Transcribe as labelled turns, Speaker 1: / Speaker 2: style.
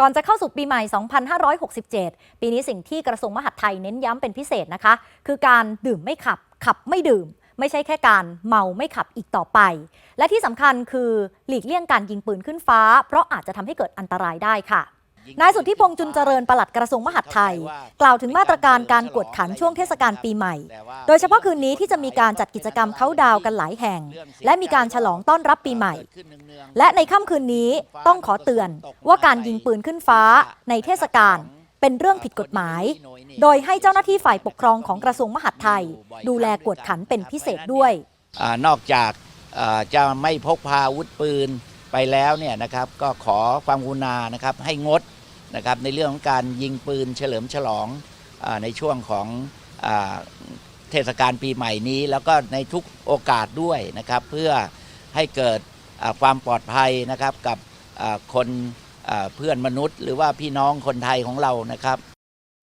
Speaker 1: ก่อนจะเข้าสู่ปีใหม่ 2567 ปีนี้สิ่งที่กระทรวงมหาดไทยเน้นย้ำเป็นพิเศษนะคะ คือการดื่มไม่ขับ ขับไม่ดื่ม ไม่ใช่แค่การเมาไม่ขับอีกต่อไป และที่สำคัญคือหลีกเลี่ยงการยิงปืนขึ้นฟ้า เพราะอาจจะทำให้เกิดอันตรายได้ค่ะ นายสุทธิพงษ์จุนเจริญปลัดกระทรวงมหาดไทย กล่าวถึงมาตรการการกวดขันช่วงเทศกาลปีใหม่ โดยเฉพาะคืนนี้ที่จะมีการจัดกิจกรรมเขาดาวกันหลายแห่ง และมีการฉลองต้อนรับปีใหม่ และในค่ำคืนนี้ต้องขอเตือนว่าการยิงปืนขึ้นฟ้าในเทศกาลเป็นเรื่องผิดกฎหมาย โดยให้เจ้าหน้าที่ฝ่ายปกครองของกระทรวงมหาดไทย ดูแลกวดขันเป็นพิเศษด้วย
Speaker 2: นอกจากจะไม่พกพาอาวุธปืน ไปแล้วเนี่ยนะครับก็ขอความกรุณานะครับให้งดนะครับในเรื่องของการยิงปืนเฉลิมฉลองอในช่วงของอเทศกาลปีใหม่นี้ แล้วก็ในทุกโอกาสด้วยนะครับเพื่อให้เกิดความปลอดภัยนะครับกับคนเพื่อนมนุษย์ หรือว่าพี่น้องคนไทยของเรานะครับ